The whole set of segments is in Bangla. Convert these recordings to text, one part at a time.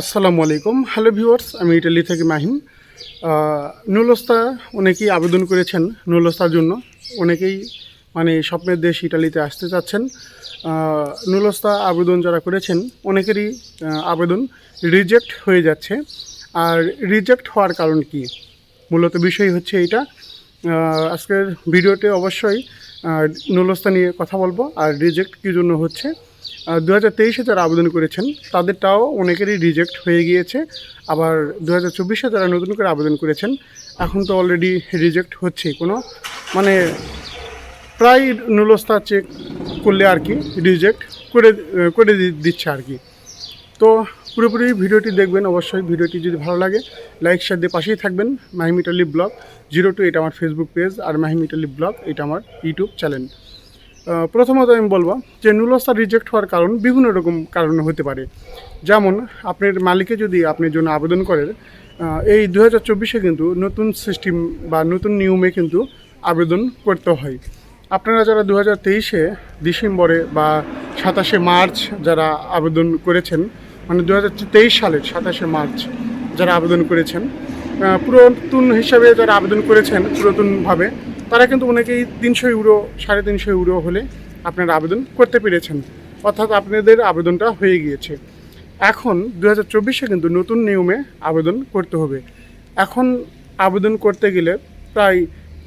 আসসালামু আলাইকুম। হ্যালো ভিউয়ার্স আমি ইটালি থেকে মাহিম। নুলস্তা অনেকেই আবেদন করেছেন নুলস্তার জন্য। অনেকেই মানে স্বপ্নের দেশ ইটালিতে আসতে চাচ্ছেন। নুলস্তা আবেদন যারা করেছেন, অনেকেরই আবেদন রিজেক্ট হয়ে যাচ্ছে। আর রিজেক্ট হওয়ার কারণ কি? মূলত বিষয় হচ্ছে এটা। আজকের ভিডিওতে অবশ্যই নুলস্তা নিয়ে কথা বলব। আর রিজেক্ট কী জন্য হচ্ছে? দু হাজার তেইশে যারা আবেদন করেছেন, তাদেরটাও অনেকেরই রিজেক্ট হয়ে গিয়েছে। আবার দু হাজার চব্বিশে যারা নতুন করে আবেদন করেছেন, এখন তো অলরেডি রিজেক্ট হচ্ছে কোনো। মানে প্রায় নুলস্তা চেক করলে আর কি রিজেক্ট করে করে দিচ্ছে আর কি। তো পুরোপুরি ভিডিওটি দেখবেন, অবশ্যই ভিডিওটি যদি ভালো লাগে লাইক শেয়ার দিয়ে পাশেই থাকবেন। Mahim Italy vlog zero two এটা আমার ফেসবুক পেজ আর মাহিম ইটালি ব্লগ, এটা আমার ইউটিউব চ্যানেল প্রথমত আমি বলব যে নুলস্তা রিজেক্ট হওয়ার কারণ বিভিন্ন রকম কারণ হতে পারে। যেমন, আপনার মালিকে যদি আপনার জন্য আবেদন করেন এই দু হাজার চব্বিশে কিন্তু নতুন সিস্টেম বা নতুন নিয়মে কিন্তু আবেদন করতে হয়। আপনারা যারা দু হাজার তেইশে ডিসেম্বরে বা সাতাশে মার্চ যারা আবেদন করেছেন মানে দু হাজার তেইশ সালের সাতাশে মার্চ যারা আবেদন করেছেন পুরাতন হিসাবে যারা আবেদন করেছেন, পুরাতনভাবে তারা কিন্তু অনেকেই তিনশো ইউরো সাড়ে তিনশো ইউরো হলে আপনারা আবেদন করতে পেরেছেন। অর্থাৎ আপনাদের আবেদনটা হয়ে গিয়েছে। এখন দু হাজার চব্বিশে কিন্তু নতুন নিয়মে আবেদন করতে হবে। এখন আবেদন করতে গেলে প্রায়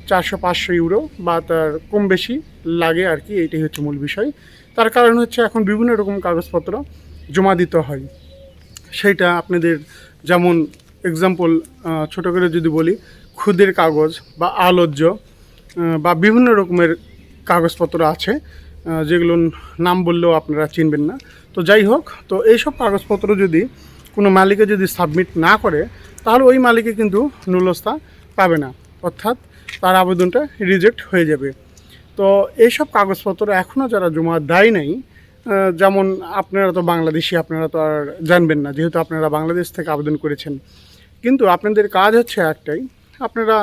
চারশো পাঁচশো ইউরো বা তার কম বেশি লাগে আর কি এইটাই হচ্ছে মূল বিষয়। তার কারণ হচ্ছে এখন বিভিন্ন রকম কাগজপত্র জমা দিতে হয়। সেইটা আপনাদের যেমন এক্সাম্পল ছোটো করে যদি বলি খুদের কাগজ বা আলোজ্য আহ, বা বিভিন্ন রকমের কাগজপত্র আছে আহ, যেগুলোর নাম বললেও আপনারা চিনবেন না। তো যাই হোক তো এইসব কাগজপত্র যদি কোনো মালিকে যদি সাবমিট না করে তাহলে ওই মালিকে কিন্তু নুলস্তা পাবে না। অর্থাৎ তার আবেদনটা রিজেক্ট হয়ে যাবে। তো এইসব কাগজপত্র এখনও যারা জমা দেয় নাই যেমন আপনারা তো বাংলাদেশি আপনারা তো আর জানবেন না যেহেতু আপনারা বাংলাদেশ থেকে আবেদন করেছেন। কিন্তু আপনাদের কাজ হচ্ছে একটাই আপনারা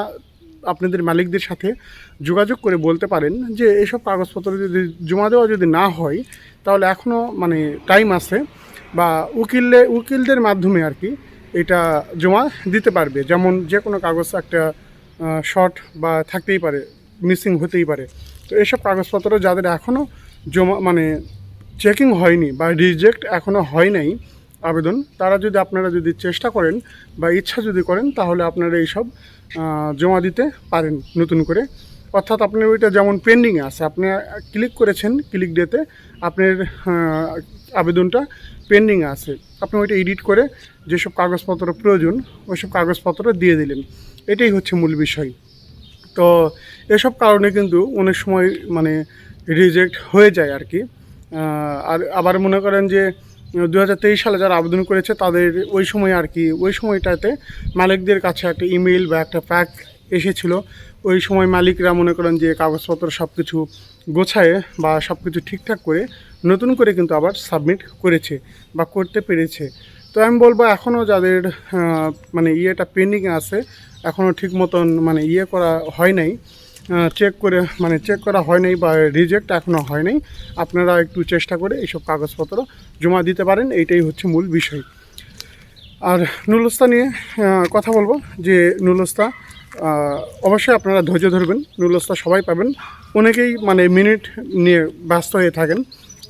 আপনাদের মালিকদের সাথে যোগাযোগ করে বলতে পারেন যে এইসব কাগজপত্র যদি জমা দেওয়া যদি না হয়, তাহলে এখনও মানে টাইম আছে বা উকিলে, উকিলদের মাধ্যমে আর কি এটা জমা দিতে পারবে। যেমন যে কোনো কাগজ একটা শর্ট বা থাকতেই পারে মিসিং হতেই পারে। তো এইসব কাগজপত্র যাদের এখনও জমা মানে চেকিং হয়নি বা রিজেক্ট এখনও হয় নাই আবেদন। তারা যদি আপনারা যদি চেষ্টা করেন বা ইচ্ছা যদি করেন, তাহলে আপনারা এইসব জমা দিতে পারেন নতুন করে। অর্থাৎ আপনার ওইটা যেমন পেন্ডিংয়ে আছে, আপনি ক্লিক করেছেন ক্লিক ডেতে আপনার আবেদনটা পেন্ডিংয়ে আছে। আপনি ওইটা এডিট করে যেসব কাগজপত্র প্রয়োজন, ওইসব কাগজপত্র দিয়ে দিলেন। এটাই হচ্ছে মূল বিষয়। তো এসব কারণে কিন্তু অনেক সময় মানে রিজেক্ট হয়ে যায় আর কি আর আবার মনে করেন যে দু হাজার তেইশ সালে যারা আবেদন করেছে, তাদের ওই সময় আর কি, ওই সময়টাতে মালিকদের কাছে একটা ইমেল বা একটা প্যাক এসেছিল। ওই সময় মালিকরা মনে করেন যে কাগজপত্র সব কিছু গোছায় বা সব কিছু ঠিকঠাক করে নতুন করে কিন্তু আবার সাবমিট করেছে বা করতে পেরেছে। তো আমি বলব এখনও যাদের মানে ইয়েটা পেন্ডিং আছে এখনও ঠিক মতন মানে ইয়ে করা হয় নাই। চেক করে মানে চেক করা হয় নাই বা রিজেক্ট এখনও হয় নাই আপনারা একটু চেষ্টা করে এইসব কাগজপত্র জমা দিতে পারেন, এইটাই হচ্ছে মূল বিষয়। আর নুলস্তা নিয়ে কথা বলব যে নুলস্তা অবশ্যই আপনারা ধৈর্য ধরবেন নুলস্তা সবাই পাবেন। অনেকেই মানে মিনিট নিয়ে ব্যস্ত হয়ে থাকেন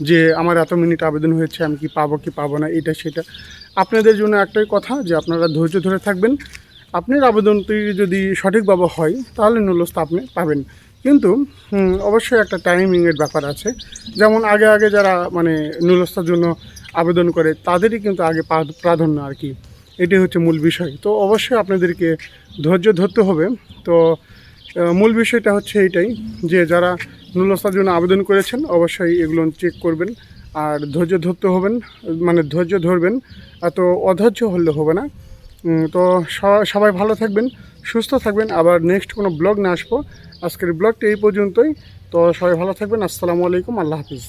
যে আমার এত মিনিট আবেদন হয়েছে, আমি কি পাবো কি পাবো না, এটা, সেটা। আপনাদের জন্য একটাই কথা যে আপনারা ধৈর্য ধরে থাকবেন। আপনার আবেদনটি যদি সঠিকভাবে হয়, তাহলে নুলস্তা আপনি পাবেন। কিন্তু অবশ্যই একটা টাইমিংয়ের ব্যাপার আছে। যেমন আগে আগে যারা মানে নুলস্তার জন্য আবেদন করে, তাদেরই কিন্তু আগে প্রাধান্য আর কি। এটি হচ্ছে মূল বিষয়। তো অবশ্যই আপনাদেরকে ধৈর্য ধরতে হবে। তো মূল বিষয়টা হচ্ছে এইটাই যে যারা নুলস্তার জন্য আবেদন করেছেন, অবশ্যই এগুলো চেক করবেন। আর ধৈর্য ধরতে হবেন মানে ধৈর্য ধরবেন। এত অধৈর্য হলে হবে না। তো সবাই ভালো থাকবেন, সুস্থ থাকবেন। আবার নেক্সট কোনো ব্লগ নিয়ে আসব। আজকের ব্লগটা এই পর্যন্তই। তো সবাই ভালো থাকবেন। আসসালামু আলাইকুম। আল্লাহ হাফিজ।